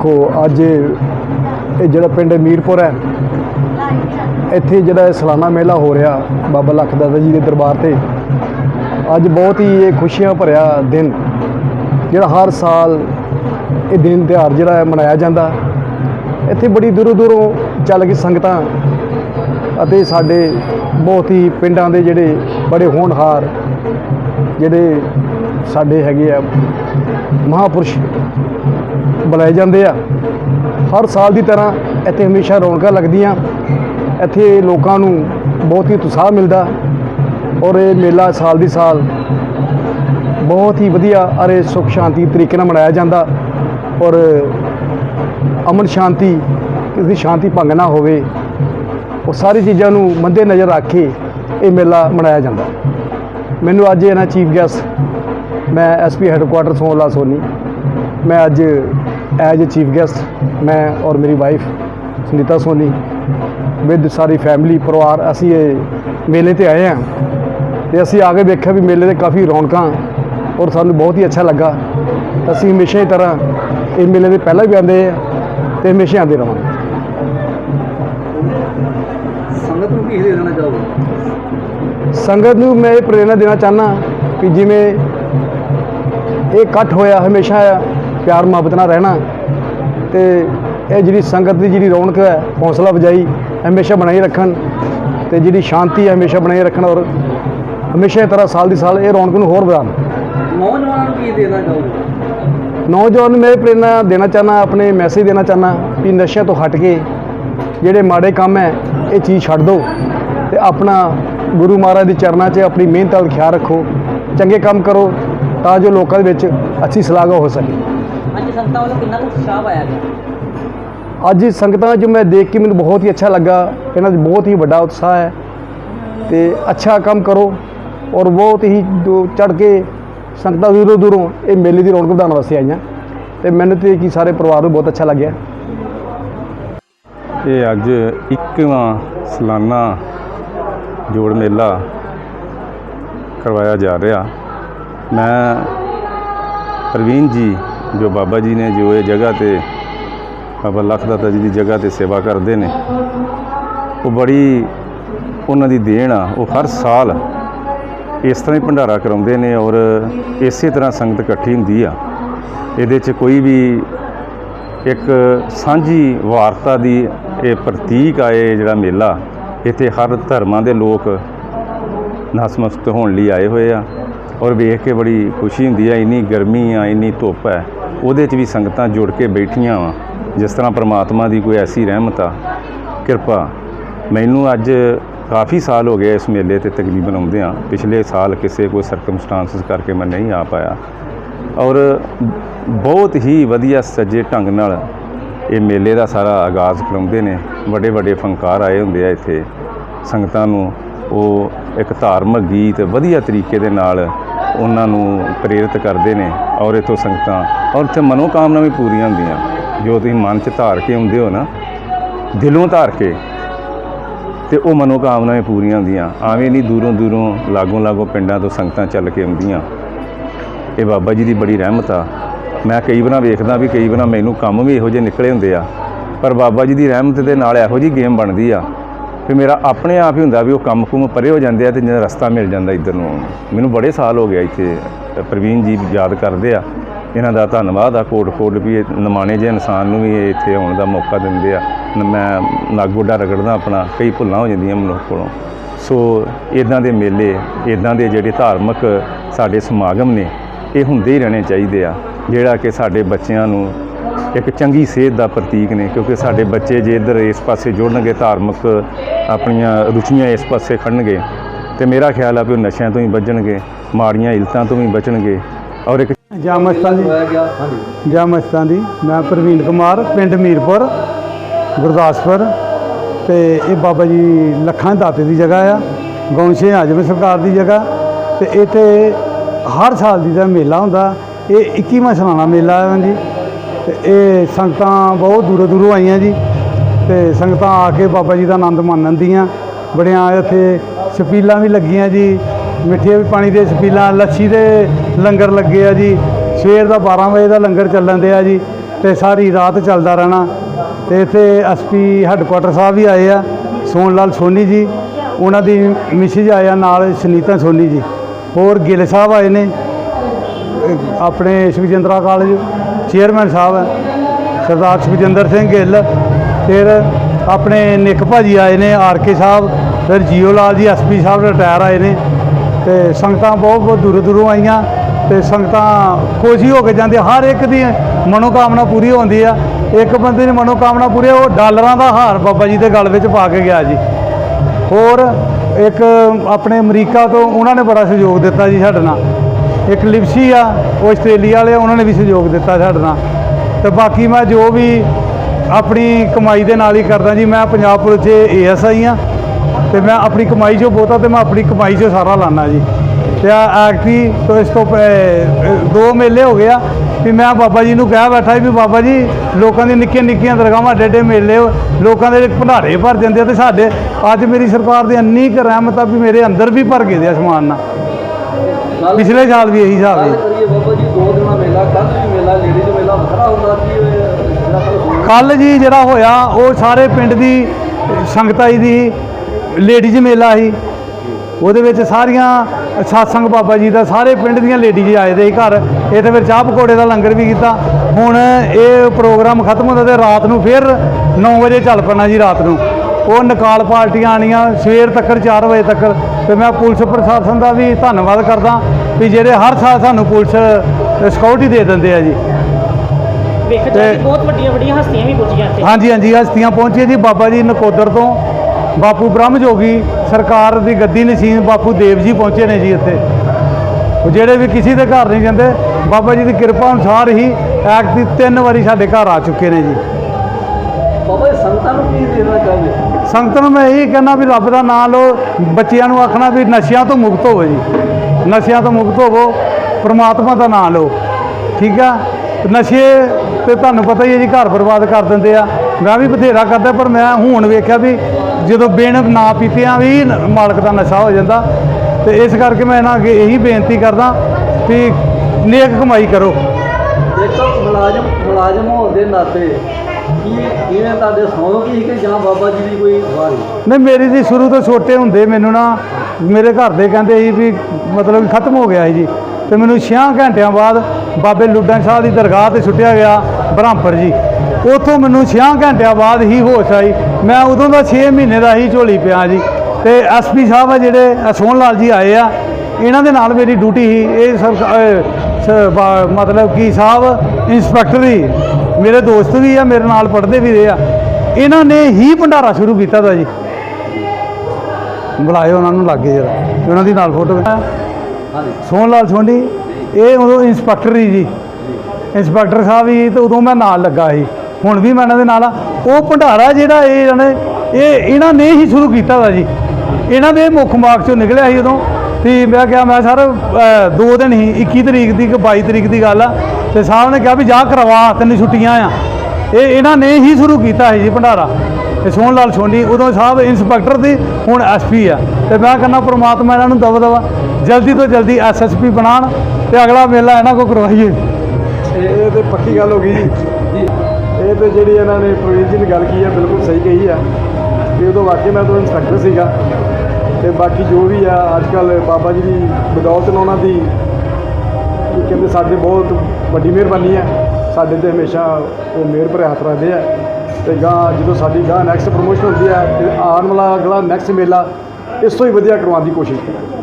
ਦੇਖੋ, ਅੱਜ ਇਹ ਜਿਹੜਾ ਪਿੰਡ ਮੀਰਪੁਰ ਹੈ, ਇੱਥੇ ਜਿਹੜਾ ਇਹ ਸਾਲਾਨਾ ਮੇਲਾ ਹੋ ਰਿਹਾ ਬਾਬਾ ਲੱਖ ਦਾਦਾ ਜੀ ਦੇ ਦਰਬਾਰ ਤੇ, ਅੱਜ ਬਹੁਤ ਹੀ ਇਹ ਖੁਸ਼ੀਆਂ ਭਰਿਆ ਦਿਨ, ਜਿਹੜਾ ਹਰ ਸਾਲ ਇਹ ਦਿਨ ਤਿਉਹਾਰ ਜਿਹੜਾ ਹੈ ਮਨਾਇਆ ਜਾਂਦਾ। ਇੱਥੇ ਬੜੀ ਦੂਰੋਂ ਦੂਰੋਂ ਚੱਲ ਕੇ ਸੰਗਤਾਂ ਅਤੇ ਸਾਡੇ ਬਹੁਤ ਹੀ ਪਿੰਡਾਂ ਦੇ ਜਿਹੜੇ ਬੜੇ ਹੋਣਹਾਰ, ਜਿਹੜੇ ਸਾਡੇ ਹੈਗੇ ਆ ਮਹਾਪੁਰਸ਼ ਬੁਲਾਏ ਜਾਂਦੇ ਆ। ਹਰ ਸਾਲ ਦੀ ਤਰ੍ਹਾਂ ਇੱਥੇ ਹਮੇਸ਼ਾ ਰੌਣਕਾਂ ਲੱਗਦੀਆਂ। ਇੱਥੇ ਲੋਕਾਂ ਨੂੰ ਬਹੁਤ ਹੀ ਉਤਸ਼ਾਹ ਮਿਲਦਾ। ਔਰ ਇਹ ਮੇਲਾ ਸਾਲ ਦੀ ਸਾਲ ਬਹੁਤ ਹੀ ਵਧੀਆ ਅਰੇ ਸੁਖ ਸ਼ਾਂਤੀ ਤਰੀਕੇ ਨਾਲ ਮਨਾਇਆ ਜਾਂਦਾ। ਔਰ ਅਮਨ ਸ਼ਾਂਤੀ ਕਿਸੇ ਦੀ ਸ਼ਾਂਤੀ ਭੰਗ ਨਾ ਹੋਵੇ। ਉਹ ਸਾਰੀ ਚੀਜ਼ਾਂ ਨੂੰ ਮੱਦੇ ਨਜ਼ਰ ਰੱਖ ਕੇ ਇਹ ਮੇਲਾ ਮਨਾਇਆ ਜਾਂਦਾ। ਮੈਨੂੰ ਅੱਜ ਇਹਨਾਂ ਚੀਫ ਗੈਸਟ, ਮੈਂ ਐਸਪੀ ਹੈੱਡਕੁਆਟਰ ਸੋਲਾ ਸੋਨੀ। ਮੈਂ ਅੱਜ ਐਜ ਚੀਫ ਗੈਸਟ ਮੈਂ ਔਰ ਮੇਰੀ ਵਾਈਫ ਸੁਨੀਤਾ ਸੋਨੀ ਵਿਦ ਸਾਰੀ ਫੈਮਿਲੀ ਪਰਿਵਾਰ ਅਸੀਂ ਇਹ ਮੇਲੇ ਤੇ ਆਏ ਹਾਂ ਤੇ ਅਸੀਂ ਆ ਕੇ ਵੇਖਿਆ ਵੀ ਮੇਲੇ ਤੇ ਕਾਫੀ ਰੌਣਕਾਂ ਔਰ ਸਾਨੂੰ ਬਹੁਤ ਹੀ ਅੱਛਾ ਲੱਗਾ। ਅਸੀਂ ਹਮੇਸ਼ਾ ਹੀ ਤਰ੍ਹਾਂ ਇਹ ਮੇਲੇ ਦੇ ਪਹਿਲਾਂ ਵੀ ਆਉਂਦੇ ਆ ਤੇ ਹਮੇਸ਼ਾ ਆਉਂਦੇ ਰਹਾਂਗੇ। ਸੰਗਤ ਨੂੰ ਕੀ ਦੇ ਦੇਣਾ ਚਾਹੋਗੇ? ਸੰਗਤ ਨੂੰ ਮੈਂ ਇਹ ਪ੍ਰੇਰਣਾ ਦੇਣਾ ਚਾਹਨਾ ਕਿ ਜਿਵੇਂ ਇਹ ਇਕੱਠ ਹੋਇਆ ਹਮੇਸ਼ਾ ਪਿਆਰ ਮੁਹੱਬਤ ਨਾਲ ਰਹਿਣਾ ਤੇ ਇਹ ਜਿਹੜੀ ਸੰਗਤ ਦੀ ਜਿਹੜੀ ਰੌਣਕ ਹੈ ਹੌਸਲਾ ਵਜਾਈ ਹਮੇਸ਼ਾ ਬਣਾਈ ਰੱਖਣ ਤੇ ਜਿਹੜੀ ਸ਼ਾਂਤੀ ਹੈ ਹਮੇਸ਼ਾ ਬਣਾਈ ਰੱਖਣ ਔਰ ਹਮੇਸ਼ਾ ਤਰ੍ਹਾਂ ਸਾਲ ਦੀ ਸਾਲ ਇਹ ਰੌਣਕ ਨੂੰ ਹੋਰ ਵਧਾਉਣ। ਨੌਜਵਾਨਾਂ ਨੂੰ ਕੀ ਦੇਣਾ ਚਾਹੋਗੇ? ਨੌਜਵਾਨ ਨੂੰ ਮੈਂ ਇਹ ਪ੍ਰੇਰਣਾ ਦੇਣਾ ਚਾਹਨਾ ਆਪਣੇ ਮੈਸੇਜ ਦੇਣਾ ਚਾਹਨਾ ਵੀ ਨਸ਼ਿਆਂ ਤੋਂ ਹਟ ਕੇ ਜਿਹੜੇ ਮਾੜੇ ਕੰਮ ਹੈ ਇਹ ਚੀਜ਼ ਛੱਡ ਦਿਓ ਤੇ ਆਪਣਾ ਗੁਰੂ ਮਹਾਰਾਜ ਦੇ ਚਰਨਾਂ 'ਚ ਆਪਣੀ ਮਿਹਨਤ ਦਾ ਖਿਆਲ ਰੱਖੋ ਚੰਗੇ ਕੰਮ ਕਰੋ ਤਾਂ ਜੋ ਲੋਕਾਂ ਦੇ ਵਿੱਚ ਅੱਛੀ ਸਲਾਗਾ ਹੋ ਸਕੇ। ਅੱਜ ਸੰਗਤਾਂ ਵੱਲੋਂ ਕਿੰਨਾ ਕੁ ਉਤਸ਼ਾਹ ਪਾਇਆ ਗਿਆ? ਅੱਜ ਸੰਗਤਾਂ 'ਚ ਮੈਂ ਦੇਖ ਕੇ ਮੈਨੂੰ ਬਹੁਤ ਹੀ ਅੱਛਾ ਲੱਗਾ। ਇਹਨਾਂ 'ਚ ਬਹੁਤ ਹੀ ਵੱਡਾ ਉਤਸ਼ਾਹ ਹੈ ਤੇ ਅੱਛਾ ਕੰਮ ਕਰੋ ਔਰ ਬਹੁਤ ਹੀ ਜੋ ਚੜ ਕੇ ਸੰਗਤਾਂ ਦੂਰੋਂ ਦੂਰੋਂ ਇਹ ਮੇਲੇ ਦੀ ਰੌਣਕ ਵਧਾਉਣ ਵਾਸਤੇ ਆਈਆਂ। ਤੇ ਮੈਨੂੰ ਤੇ ਕੀ ਸਾਰੇ ਪਰਿਵਾਰ ਨੂੰ ਬਹੁਤ ਅੱਛਾ ਲੱਗਿਆ। ਇਹ ਅੱਜ 21ਵਾਂ ਸਾਲਾਨਾ ਜੋੜ ਮੇਲਾ ਕਰਵਾਇਆ ਜਾ ਰਿਹਾ। ਮੈਂ ਪ੍ਰਵੀਨ ਜੀ ਜੋ ਬਾਬਾ ਜੀ ਨੇ ਜੋ ਇਹ ਜਗ੍ਹਾ ਤੇ ਬਾਬਾ ਲੱਖ ਦਾਤਾ ਜੀ ਦੀ ਜਗ੍ਹਾ ਤੇ ਸੇਵਾ ਕਰਦੇ ਨੇ, ਉਹ ਬੜੀ ਉਹਨਾਂ ਦੀ ਦੇਣ ਆ, ਉਹ ਹਰ ਸਾਲ ਇਸ ਤਰ੍ਹਾਂ ਹੀ ਭੰਡਾਰਾ ਕਰਾਉਂਦੇ ਨੇ ਔਰ ਇਸੇ ਤਰ੍ਹਾਂ ਸੰਗਤ ਇਕੱਠੀ ਹੁੰਦੀ ਆ। ਇਹਦੇ 'ਚ ਕੋਈ ਵੀ ਇੱਕ ਸਾਂਝੀ ਵਾਰਤਾ ਦੀ ਇਹ ਪ੍ਰਤੀਕ ਆ, ਇਹ ਜਿਹੜਾ ਮੇਲਾ, ਇੱਥੇ ਹਰ ਧਰਮਾਂ ਦੇ ਲੋਕ ਨਸਮਸਤ ਹੋਣ ਲਈ ਆਏ ਹੋਏ ਆ ਔਰ ਵੇਖ ਕੇ ਬੜੀ ਖੁਸ਼ੀ ਹੁੰਦੀ ਆ, ਇੰਨੀ ਗਰਮੀ ਆ, ਇੰਨੀ ਧੁੱਪ ਹੈ। ਉਹਦੇ 'ਚ ਵੀ ਸੰਗਤਾਂ ਜੁੜ ਕੇ ਬੈਠੀਆਂ ਵਾ। ਜਿਸ ਤਰ੍ਹਾਂ ਪ੍ਰਮਾਤਮਾ ਦੀ ਕੋਈ ਐਸੀ ਰਹਿਮਤ ਆ, ਕਿਰਪਾ। ਮੈਨੂੰ ਅੱਜ ਕਾਫੀ ਸਾਲ ਹੋ ਗਏ ਇਸ ਮੇਲੇ ਤੇ ਤਕਰੀਬਨ ਆਉਂਦੇ ਆ ਪਿਛਲੇ ਸਾਲ ਕਿਸੇ ਕੋਈ ਸਰਕਮਸਟੈਂਸਸ ਕਰਕੇ ਮੈਂ ਨਹੀਂ ਆ ਪਾਇਆ। ਔਰ ਬਹੁਤ ਹੀ ਵਧੀਆ ਸੱਜੇ ਢੰਗ ਨਾਲ ਇਹ ਮੇਲੇ ਦਾ ਸਾਰਾ ਆਗਾਜ਼ ਕਰਾਉਂਦੇ ਨੇ। ਵੱਡੇ ਵੱਡੇ ਫਨਕਾਰ ਆਏ ਹੁੰਦੇ ਆ ਇੱਥੇ। ਸੰਗਤਾਂ ਨੂੰ ਉਹ ਇੱਕ ਧਾਰਮਿਕ ਗੀਤ ਵਧੀਆ ਤਰੀਕੇ ਦੇ ਨਾਲ ਉਹਨਾਂ ਨੂੰ ਪ੍ਰੇਰਿਤ ਕਰਦੇ ਨੇ ਔਰ ਇਥੋਂ ਸੰਗਤਾਂ, ਔਰ ਇੱਥੇ ਮਨੋਕਾਮਨਾ ਵੀ ਪੂਰੀਆਂ ਹੁੰਦੀਆਂ। ਜੋ ਤੁਸੀਂ ਮਨ 'ਚ ਧਾਰ ਕੇ ਆਉਂਦੇ ਹੋ ਨਾ, ਦਿਲੋਂ ਧਾਰ ਕੇ, ਤੇ ਉਹ ਮਨੋਕਾਮਨਾਵਾਂ ਪੂਰੀਆਂ ਹੁੰਦੀਆਂ। ਆਵੇਂ ਨਹੀਂ ਦੂਰੋਂ ਦੂਰੋਂ, ਲਾਗੋਂ ਲਾਗੋਂ ਪਿੰਡਾਂ ਤੋਂ ਸੰਗਤਾਂ ਚੱਲ ਕੇ ਆਉਂਦੀਆਂ। ਇਹ ਬਾਬਾ ਜੀ ਦੀ ਬੜੀ ਰਹਿਮਤ ਆ। ਮੈਂ ਕਈ ਵਾਰ ਵੇਖਦਾ ਵੀ ਕਈ ਵਾਰ ਮੈਨੂੰ ਕੰਮ ਵੀ ਇਹੋ ਜਿਹੇ ਨਿਕਲੇ ਹੁੰਦੇ ਆ। ਪਰ ਬਾਬਾ ਜੀ ਦੀ ਰਹਿਮਤ ਦੇ ਨਾਲ ਇਹੋ ਜਿਹੀ ਗੇਮ ਬਣਦੀ ਆ। ਕਿ ਮੇਰਾ ਆਪਣੇ ਆਪ ਹੀ ਹੁੰਦਾ ਵੀ ਉਹ ਕੰਮ ਕੁਮ ਪਰੇ ਹੋ ਜਾਂਦੇ ਆ ਤੇ ਜਿਹੜਾ ਰਸਤਾ ਮਿਲ ਜਾਂਦਾ ਇੱਧਰ ਨੂੰ। ਮੈਨੂੰ ਬੜੇ ਸਾਲ ਹੋ ਗਿਆ ਇੱਥੇ ਪ੍ਰਵੀਨ ਜੀ ਯਾਦ ਕਰਦੇ ਆ। ਇਹਨਾਂ ਦਾ ਧੰਨਵਾਦ ਆ ਕੋਟ ਕੋਟ ਵੀ ਇਹ ਨਿਮਾਣੇ ਜਿਹੇ ਇਨਸਾਨ ਨੂੰ ਵੀ ਇਹ ਇੱਥੇ ਆਉਣ ਦਾ ਮੌਕਾ ਦਿੰਦੇ ਆ। ਨ- ਮੈਂ ਨਾਗੋਡਾ ਰਗੜਦਾ ਆਪਣਾ, ਕਈ ਭੁੱਲਾਂ ਹੋ ਜਾਂਦੀਆਂ ਮਨੁੱਖ ਕੋਲੋਂ। ਸੋ ਇਦਾਂ ਦੇ ਮੇਲੇ ਇਦਾਂ ਦੇ ਜਿਹੜੇ ਧਾਰਮਿਕ ਸਾਡੇ ਸਮਾਗਮ ਨੇ, ਇਹ ਹੁੰਦੇ ਹੀ ਰਹਿਣੇ ਚਾਹੀਦੇ ਆ। ਜਿਹੜਾ ਕਿ ਸਾਡੇ ਬੱਚਿਆਂ ਨੂੰ ਇੱਕ ਚੰਗੀ ਸਿਹਤ ਦਾ ਪ੍ਰਤੀਕ ਨੇ, ਕਿਉਂਕਿ ਸਾਡੇ ਬੱਚੇ ਜੇ ਇੱਧਰ ਇਸ ਪਾਸੇ ਜੁੜਨਗੇ, ਧਾਰਮਿਕ ਆਪਣੀਆਂ ਰੁਚੀਆਂ ਇਸ ਪਾਸੇ ਖੜਨਗੇ, ਤੇ ਮੇਰਾ ਖਿਆਲ ਆ ਵੀ ਉਹ ਨਸ਼ਿਆਂ ਤੋਂ ਹੀ ਬਚਣਗੇ, ਮਾੜੀਆਂ ਇਲਤਾਂ ਤੋਂ ਵੀ ਬਚਣਗੇ। ਔਰ ਇੱਕ ਜੈ ਮਸਤਾਂ ਦੀ। ਹੋਇਆ ਜੈ ਮਸਤਾਂ ਦੀ। ਮੈਂ ਪ੍ਰਵੀਨ ਕੁਮਾਰ, ਪਿੰਡ ਮੀਰਪੁਰ, ਗੁਰਦਾਸਪੁਰ, ਤੇ ਇਹ ਬਾਬਾ ਜੀ ਲੱਖਾਂ ਦਾਤੇ ਦੀ ਜਗ੍ਹਾ ਆ ਗੌਂਸ਼ੇ ਆਜਮ ਸਰਕਾਰ ਦੀ ਜਗ੍ਹਾ, ਤੇ ਇੱਥੇ ਹਰ ਸਾਲ ਦੀ ਦਾ ਮੇਲਾ ਹੁੰਦਾ। ਇਹ 21ਵਾਂ ਸਾਲਾਨਾ ਮੇਲਾ ਹੈ ਜੀ। ਤੇ ਇਹ ਸੰਗਤਾਂ ਬਹੁਤ ਦੂਰੋਂ ਦੂਰੋਂ ਆਈਆਂ ਜੀ ਤੇ ਸੰਗਤਾਂ ਆ ਕੇ ਬਾਬਾ ਜੀ ਦਾ ਆਨੰਦ ਮਾਣਨ ਦੀਆਂ। ਬੜੀਆਂ ਇੱਥੇ ਛਪੀਲਾਂ ਵੀ ਲੱਗੀਆਂ ਜੀ ਮਿੱਠੇ ਵੀ ਪਾਣੀ ਦੇ ਛਪੀਲਾਂ ਲੱਛੀ ਦੇ ਲੰਗਰ ਲੱਗੇ ਆ ਜੀ। ਸਵੇਰ ਦਾ 12 ਵਜੇ ਦਾ ਲੰਗਰ ਚੱਲਣ ਦਿਆ ਜੀ ਤੇ ਸਾਰੀ ਰਾਤ ਚੱਲਦਾ ਰਹਿਣਾ। ਤੇ ਇੱਥੇ ਐਸਪੀ ਹੈੱਡਕੁਆਟਰ ਸਾਹਿਬ ਵੀ ਆਏ ਆ ਸੋਨ ਲਾਲ ਸੋਨੀ ਜੀ। ਉਹਨਾਂ ਦੀ ਮਿਸਿਜ ਆਇਆ ਨਾਲ ਸੁਨੀਤਾ ਸੋਨੀ ਜੀ। ਹੋਰ ਗਿੱਲ ਸਾਹਿਬ ਆਏ ਨੇ ਆਪਣੇ ਸੁਖਜਿੰਦਰਾ ਕਾਲਜ ਚੇਅਰਮੈਨ ਸਾਹਿਬ ਹੈ, ਸਰਦਾਰ ਸੁਖਜਿੰਦਰ ਸਿੰਘ ਗਿੱਲ, ਫਿਰ ਆਪਣੇ ਨਿੱਕ ਭਾਜੀ ਆਏ ਨੇ, ਆਰ ਕੇ ਸਾਹਿਬ, ਫਿਰ ਜੀਓ ਲਾਲ ਜੀ ਐਸਪੀ ਸਾਹਿਬ ਰਿਟਾਇਰ ਆਏ ਨੇ, ਤੇ ਸੰਗਤਾਂ ਬਹੁਤ ਬਹੁਤ ਦੂਰੋਂ ਦੂਰੋਂ ਆਈਆਂ, ਤੇ ਸੰਗਤਾਂ ਖੁਸ਼ ਹੀ ਹੋ ਕੇ ਜਾਂਦੇ ਹਰ ਇੱਕ ਦੀ ਮਨੋਕਾਮਨਾ ਪੂਰੀ ਹੁੰਦੀ ਆ, ਇੱਕ ਬੰਦੇ ਦੀ ਮਨੋਕਾਮਨਾ ਪੂਰੀ ਉਹ ਡਾਲਰਾਂ ਦਾ ਹਾਰ ਬਾਬਾ ਜੀ ਦੇ ਗਲ ਵਿੱਚ ਪਾ ਕੇ ਗਿਆ ਜੀ। ਹੋਰ ਇੱਕ ਆਪਣੇ ਅਮਰੀਕਾ ਤੋਂ ਉਹਨਾਂ ਨੇ ਬੜਾ ਸਹਿਯੋਗ ਦਿੱਤਾ ਜੀ ਸਾਡੇ ਨਾਲ। ਇੱਕ ਲਿਪਸੀ ਆ ਉਹ ਆਸਟ੍ਰੇਲੀਆ ਵਾਲੇ ਆ, ਉਹਨਾਂ ਨੇ ਵੀ ਸਹਿਯੋਗ ਦਿੱਤਾ ਸਾਡੇ ਨਾਲ। ਤੇ ਬਾਕੀ ਮੈਂ ਜੋ ਵੀ ਆਪਣੀ ਕਮਾਈ ਦੇ ਨਾਲ ਹੀ ਕਰਦਾ ਜੀ ਮੈਂ ਪੰਜਾਬ ਪੁਲਿਸ 'ਚ ਏਐਸਆਈ ਆ। ਤੇ ਮੈਂ ਆਪਣੀ ਕਮਾਈ 'ਚੋਂ ਬਹੁਤਾ ਤੇ ਮੈਂ ਆਪਣੀ ਕਮਾਈ 'ਚੋਂ ਸਾਰਾ ਲਾਣਾ ਜੀ। ਤੇ ਆ ਐਕਟੀ ਤੋਂ ਇਸ ਤੋਂ ਪ- ਅਹ ਦੋ ਮੇਲੇ ਹੋ ਗਏ ਆ ਵੀ ਮੈਂ ਬਾਬਾ ਜੀ ਨੂੰ ਕਹਿ ਬੈਠਾ ਵੀ ਬਾਬਾ ਜੀ ਲੋਕਾਂ ਦੀਆਂ ਨਿੱਕੀਆਂ ਨਿੱਕੀਆਂ ਦਰਗਾਹਾਂ ਏਡੇ ਮੇਲੇ ਲੋਕਾਂ ਦੇ ਭੰਡਾਰੇ ਭਰ ਜਾਂਦੇ ਆ ਤੇ ਸਾਡੇ ਅੱਜ ਮੇਰੀ ਸਰਕਾਰ ਦੀ ਇੰਨੀ ਕੁ ਰਹਿਮਤ ਆ ਵੀ ਮੇਰੇ ਅੰਦਰ ਵੀ ਭਰ ਗਏ ਦੇ ਆ ਸਮਾਨ ਨਾਲ। ਪਿਛਲੇ ਸਾਲ ਵੀ ਇਹੀ ਹਿਸਾਬ ਗੱਲ ਹੈ ਕਰੀਏ ਬਾਬਾ ਜੀ ਦੋ ਦਿਨਾਂ ਮੇਲਾ ਕੱਲ ਵੀ ਮੇਲਾ ਲੇਡੀ ਦਾ ਮੇਲਾ ਵੱਖਰਾ ਹੁੰਦਾ ਕੀ ਇਹ ਜਿਹੜਾ ਕੱਲ ਹੋਇਆ ਕੱਲ ਜੀ ਜਿਹੜਾ ਹੋਇਆ ਉਹ ਸਾਰੇ ਪਿੰਡ ਦੀ ਸੰਗਤਾਈ ਦੀ ਲੇਡੀਜ਼ ਮੇਲਾ ਸੀ। ਉਹਦੇ ਵਿੱਚ ਸਾਰੀਆਂ ਸਾਸੰਗ ਬਾਬਾ ਜੀ ਦਾ ਸਾਰੇ ਪਿੰਡ ਦੀਆਂ ਲੇਡੀਜ਼ ਆਏ ਦੇ ਸੀ ਘਰ। ਇਹਦੇ ਵਿੱਚ ਚਾਹ ਪਕੌੜੇ ਦਾ ਲੰਗਰ ਵੀ ਕੀਤਾ। ਹੁਣ ਇਹ ਪ੍ਰੋਗਰਾਮ ਖਤਮ ਹੁੰਦਾ ਤੇ ਰਾਤ ਨੂੰ ਫਿਰ 9 ਵਜੇ ਚੱਲ ਪੈਣਾ ਜੀ ਰਾਤ ਨੂੰ। ਉਹ ਨਕਾਲ ਪਾਰਟੀਆਂ ਆਣੀਆਂ ਸਵੇਰ ਤੱਕ 4 ਵਜੇ ਤੱਕ ਤੇ ਮੈਂ ਪੁਲਿਸ ਪ੍ਰਸ਼ਾਸਨ ਦਾ ਵੀ ਧੰਨਵਾਦ ਕਰਦਾ ਵੀ ਜਿਹੜੇ ਹਰ ਸਾਲ ਸਾਨੂੰ ਪੁਲਿਸ ਸਿਕਿਉਰਿਟੀ ਦੇ ਦਿੰਦੇ ਆ ਜੀ। ਵੇਖਿਆ ਤੇ- ਬਹੁਤ ਵੱਡੀਆਂ ਵੱਡੀਆਂ ਹਸਤੀਆਂ ਵੀ ਪੁੱਜੀਆਂ ਇੱਥੇ। ਹਾਂਜੀ ਹਾਂਜੀ ਹਸਤੀਆਂ ਪਹੁੰਚੀਆਂ ਜੀ। ਬਾਬਾ ਜੀ ਨਕੋਦਰ ਤੋਂ ਬਾਪੂ ਬ੍ਰਹਮ ਜੋਗੀ ਸਰਕਾਰ ਦੀ ਗੱਦੀ ਨਸੀਬ ਬਾਪੂ ਦੇਵ ਜੀ ਪਹੁੰਚੇ ਨੇ ਜੀ ਇੱਥੇ। ਉਹ ਜਿਹੜੇ ਵੀ ਕਿਸੇ ਦੇ ਘਰ ਨਹੀਂ ਜਾਂਦੇ ਬਾਬਾ ਜੀ ਦੀ ਕਿਰਪਾ ਅਨੁਸਾਰ ਹੀ ਐਕਟ ਦੀ ਤਿੰਨ ਵਾਰੀ ਸਾਡੇ ਘਰ ਆ ਚੁੱਕੇ ਨੇ ਜੀ। ਬਾਬਾ ਜੀ ਸੰਗਤਾਂ ਨੂੰ ਕੀ ਦੇਣਾ ਚਾਹੁੰਦੇ ਸੰਗਤ ਨੂੰ ਮੈਂ ਇਹੀ ਕਹਿਣਾ ਵੀ ਰੱਬ ਦਾ ਨਾਮ ਲਓ, ਬੱਚਿਆਂ ਨੂੰ ਆਖਣਾ ਵੀ ਨਸ਼ਿਆਂ ਤੋਂ ਮੁਕਤ ਹੋਵੋ ਜੀ। ਨਸ਼ਿਆਂ ਤੋਂ ਮੁਕਤ ਹੋਵੋ, ਪ੍ਰਮਾਤਮਾ ਦਾ ਨਾਮ ਲਓ। ਠੀਕ ਆ? ਨਸ਼ੇ ਤੇ ਤੁਹਾਨੂੰ ਪਤਾ ਹੀ ਹੈ ਜੀ, ਘਰ ਬਰਬਾਦ ਕਰ ਦਿੰਦੇ ਆ। ਮੈਂ ਵੀ ਬਥੇਰਾ ਕਰਦਾ, ਪਰ ਮੈਂ ਹੁਣ ਵੇਖਿਆ ਵੀ ਜਦੋਂ ਬਿਨ ਨਾ ਪੀਤਿਆਂ ਵੀ ਮਾਲਕ ਦਾ ਨਸ਼ਾ ਹੋ ਜਾਂਦਾ। ਤੇ ਇਸ ਕਰਕੇ ਮੈਂ ਇਹਨਾਂ ਅੱਗੇ ਇਹੀ ਬੇਨਤੀ ਕਰਦਾ ਵੀ ਨੇਕ ਕਮਾਈ ਕਰੋ। ਦੇਖੋ, ਮੁਲਾਜ਼ਮ ਮੁਲਾਜ਼ਮ ਹੋਣ ਦੇ ਨਾਤੇ ਕੀ ਤੁਹਾਡੇ ਸੌਂ ਕੀ ਕਿ ਜਾਂ ਬਾਬਾ ਜੀ ਦੀ ਕੋਈ ਵਾਰੀ? ਨਹੀਂ ਮੇਰੀ ਜੀ ਸ਼ੁਰੂ ਤੋਂ ਛੋਟੇ ਹੁੰਦੇ ਮੈਨੂੰ ਨਾ ਮੇਰੇ ਘਰ ਦੇ ਕਹਿੰਦੇ ਸੀ ਵੀ ਮਤਲਬ ਖਤਮ ਹੋ ਗਿਆ ਸੀ ਜੀ। ਤੇ ਮੈਨੂੰ 6 ਘੰਟਿਆਂ ਬਾਅਦ ਬਾਬੇ ਲੁੱਡਾਂ ਸਾਹਿਬ ਦੀ ਦਰਗਾਹ ਤੇ ਛੁੱਟਿਆ ਗਿਆ ਬ੍ਰਹਮਪੁਰ ਜੀ। ਉੱਥੋਂ ਮੈਨੂੰ 6 ਘੰਟਿਆਂ ਬਾਅਦ ਹੀ ਹੋਸ਼ ਆਈ। ਮੈਂ ਉਦੋਂ ਦਾ 6 ਮਹੀਨੇ ਦਾ ਹੀ ਝੋਲੀ ਪਿਆ ਜੀ। ਤੇ ਐਸਪੀ ਸਾਹਿਬ ਆ ਜਿਹੜੇ ਅ, ਸੋਹਣ ਲਾਲ ਜੀ ਆਏ ਆ ਇਹਨਾਂ ਦੇ ਨਾਲ ਮੇਰੀ ਡਿਊਟੀ ਸੀ। ਇਹ ਸਰ ਮਤਲਬ ਕਿ ਸਾਹਿਬ ਇੰਸਪੈਕਟਰ ਹੀ ਮੇਰੇ ਦੋਸਤ ਵੀ ਆ ਮੇਰੇ ਨਾਲ ਪੜ੍ਹਦੇ ਵੀ ਰਹੇ ਆ। ਇਹਨਾਂ ਨੇ ਹੀ ਭੰਡਾਰਾ ਸ਼ੁਰੂ ਕੀਤਾ ਤਾ ਜੀ। ਬੁਲਾਇਓ ਉਹਨਾਂ ਨੂੰ ਲੱਗੇ ਜਰਾ ਉਹਨਾਂ ਦੀ ਨਾਲ ਫੋਟੋ ਹਾਂਜੀ। ਸੋਹਣ ਲਾਲ ਸੋਢੀ ਇਹ ਉਦੋਂ ਇੰਸਪੈਕਟਰ ਹੀ ਜੀ। ਇੰਸਪੈਕਟਰ ਸਾਹਿਬ ਹੀ ਤੇ ਉਦੋਂ ਮੈਂ ਨਾਲ ਲੱਗਾ ਸੀ। ਹੁਣ ਵੀ ਮੈਂ ਇਹਨਾਂ ਦੇ ਨਾਲ ਆ। ਉਹ ਭੰਡਾਰਾ ਜਿਹੜਾ ਇਹ ਇਹਨਾਂ ਨੇ ਇਹ ਇਹਨਾਂ ਨੇ ਹੀ ਸ਼ੁਰੂ ਕੀਤਾ ਵਾ ਜੀ। ਇਹਨਾਂ ਦੇ ਮੁੱਖ ਮਾਰਗ ਚੋਂ ਨਿਕਲਿਆ ਸੀ ਉਦੋਂ। ਤੇ ਮੈਂ ਕਿਹਾ, ਮੈਂ ਸਰ ਦੋ ਦਿਨ ਹੀ 21 ਤਰੀਕ ਦੀ ਕਿ 22 ਤਰੀਕ ਦੀ ਗੱਲ ਆ। ਤੇ ਸਾਹਿਬ ਨੇ ਕਿਹਾ ਵੀ ਜਾ ਕਰਵਾ, ਤੈਨੂੰ ਛੁੱਟੀਆਂ ਆ। ਇਹ ਇਹਨਾਂ ਨੇ ਹੀ ਸ਼ੁਰੂ ਕੀਤਾ ਸੀ ਜੀ ਭੰਡਾਰਾ। ਤੇ ਸੋਹਣ ਲਾਲ ਸੋਢੀ ਉਦੋਂ ਸਾਹਿਬ ਇੰਸਪੈਕਟਰ ਦੀ ਹੁਣ ਐਸਪੀ ਆ। ਤੇ ਮੈਂ ਕਹਿੰਦਾ, ਪ੍ਰਮਾਤਮਾ ਇਹਨਾਂ ਨੂੰ ਦਵਾ ਦਵਾ, ਜਲਦੀ ਤੋਂ ਜਲਦੀ ਐਸਐਸਪੀ ਬਣਾਉਣ ਤੇ ਅਗਲਾ ਮੇਲਾ ਇਹਨਾਂ ਕੋ ਕਰਵਾਈਏ। ਇਹ ਤੇ ਪੱਕੀ ਗੱਲ ਹੋ ਗਈ ਜੀ। ਇਹ ਤੇ ਜਿਹੜੀ ਇਹਨਾਂ ਨੇ ਪ੍ਰਵੀਨ ਜੀ ਨੇ ਗੱਲ ਕੀ ਹੈ ਬਿਲਕੁਲ ਸਹੀ ਕਹੀ ਆ। ਕਿ ਉਦੋਂ ਵਾਕਈ ਮੈਂ ਤਾਂ ਇੰਸਪੈਕਟਰ ਸੀਗਾ। ਤੇ ਬਾਕੀ ਜੋ ਵੀ ਆ ਅੱਜ ਕੱਲ ਬਾਬਾ ਜੀ ਦੀ ਬਦੌਲਤ ਨਾਲ ਉਹਨਾਂ ਦੀ ਕਹਿੰਦੇ ਸਾਡੇ ਬਹੁਤ ਵੱਡੀ ਮਿਹਰਬਾਨੀ ਹੈ। ਸਾਡੇ ਤੇ ਹਮੇਸ਼ਾ ਉਹ ਮਿਹਰ ਭਰੇ ਹੱਥ ਰੱਖਦੇ ਆ। ਤੇ ਗਾਂ ਜਦੋਂ ਸਾਡੀ ਗਾਂ ਨੈਕਸਟ ਪ੍ਰੋਮੋਸ਼ਨ ਹੁੰਦੀ ਹੈ ਤੇ ਆਉਣ ਵਾਲਾ ਅਗਲਾ ਨੈਕਸਟ ਮੇਲਾ ਇਸ ਤੋਂ ਹੀ ਵਧੀਆ ਕਰਵਾਉਣ ਦੀ ਕੋਸ਼ਿਸ਼ ਕਰਾਂਗੇ।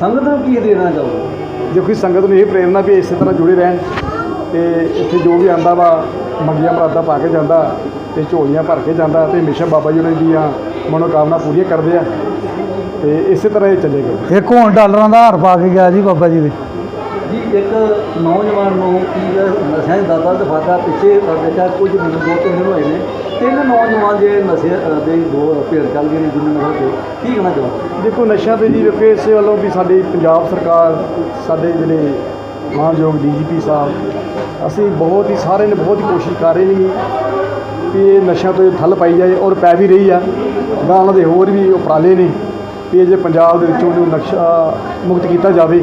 ਸੰਗਤ ਨੂੰ ਕੀ ਦੇਣਾ ਚਾਹੋਗੇ? ਦੇਖੋ ਸੰਗਤ ਨੂੰ ਇਹ ਪ੍ਰੇਰਨਾ ਵੀ ਇਸੇ ਤਰ੍ਹਾਂ ਜੁੜੇ ਰਹਿਣ ਤੇ ਇੱਥੇ ਜੋ ਵੀ ਆਂਦਾ ਵਾ ਮੰਗੀਆਂ ਮਰਾਦਾ ਪਾ ਕੇ ਜਾਂਦਾ ਤੇ ਝੋਲੀਆਂ ਭਰ ਕੇ ਜਾਂਦਾ ਤੇ ਹਮੇਸ਼ਾ ਬਾਬਾ ਜੀ ਉਹਨਾਂ ਦੀਆਂ ਮਨੋਕਾਮਨਾ ਪੂਰੀਆਂ ਕਰਦੇ ਆ। ਤੇ ਇਸੇ ਤਰ੍ਹਾਂ ਇਹ ਚੱਲੇਗਾ ਇੱਕ ਹੁਣ ਡਾਲਰਾਂ ਦਾ ਹਾਰ ਪਾ ਕੇ ਗਿਆ ਜੀ ਬਾਬਾ ਜੀ ਦੇ। ਜੀ ਇੱਕ ਨੌਜਵਾਨ ਨੂੰ ਕੀ ਨਸ਼ਿਆਂ ਦੀ ਦਾਦਾ ਤੇ ਫਾਦਾ ਪਿੱਛੇ ਬੇਟਾ ਕੁਝ ਦਿਨ ਦੋ ਤਿੰਨ ਦਿਨ ਹੋਏ ਨੇ। ਤਿੰਨ ਨੌਜਵਾਨ ਜਿਹੜੇ ਨਸ਼ੇ ਦੇ ਦੋ ਭੇੜ ਚੱਲ ਗਏ ਨੇ ਜਿਨ੍ਹਾਂ ਨੇ ਹੋ ਕੀ ਕਹਿਣਾ ਚਾਹੋਗੇ? ਦੇਖੋ ਨਸ਼ਿਆਂ ਤੇ ਜੀ ਵੇਖੋ ਇਸੇ ਵੱਲੋਂ ਵੀ ਸਾਡੀ ਪੰਜਾਬ ਸਰਕਾਰ ਸਾਡੇ ਜਿਹੜੇ ਮਾਨਯੋਗ ਡੀਜੀਪੀ ਸਾਹਿਬ ਅਸੀਂ ਬਹੁਤ ਹੀ ਸਾਰੇ ਨੇ ਬਹੁਤ ਹੀ ਕੋਸ਼ਿਸ਼ ਕਰ ਰਹੇ ਨੇ ਕਿ ਇਹ ਨਸ਼ਿਆਂ ਤੋਂ ਠੱਲ ਪਾਈ ਜਾਏ ਔਰ ਪੈ ਵੀ ਰਹੀ ਆ। ਗਾਂ ਉਹਨਾਂ ਦੇ ਹੋਰ ਵੀ ਉਪਰਾਲੇ ਨੇ। ਵੀ ਇਹ ਜੇ ਪੰਜਾਬ ਦੇ ਵਿੱਚੋਂ ਨੂੰ ਨਕਸ਼ਾ ਮੁਕਤ ਕੀਤਾ ਜਾਵੇ,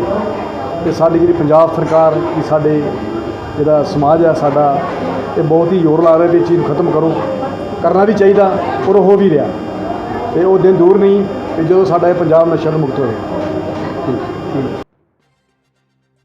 ਤੇ ਸਾਡੀ ਜਿਹੜੀ ਪੰਜਾਬ ਸਰਕਾਰ ਵੀ ਸਾਡੇ ਜਿਹੜਾ ਸਮਾਜ ਆ ਸਾਡਾ ਇਹ ਬਹੁਤ ਹੀ ਜ਼ੋਰ ਲਾ ਰਿਹਾ ਵੀ ਇਹ ਚੀਜ਼ ਨੂੰ ਖਤਮ ਕਰੋ। ਕਰਨਾ ਵੀ ਚਾਹੀਦਾ ਔਰ ਹੋ ਵੀ ਰਿਹਾ। ਤੇ ਉਹ ਦਿਨ ਦੂਰ ਨਹੀਂ ਕਿ ਜਦੋਂ ਸਾਡਾ ਇਹ ਪੰਜਾਬ ਨਸ਼ਾ ਤੋਂ ਮੁਕਤ ਹੋਏਗਾ ਠੀਕ ਠੀਕ।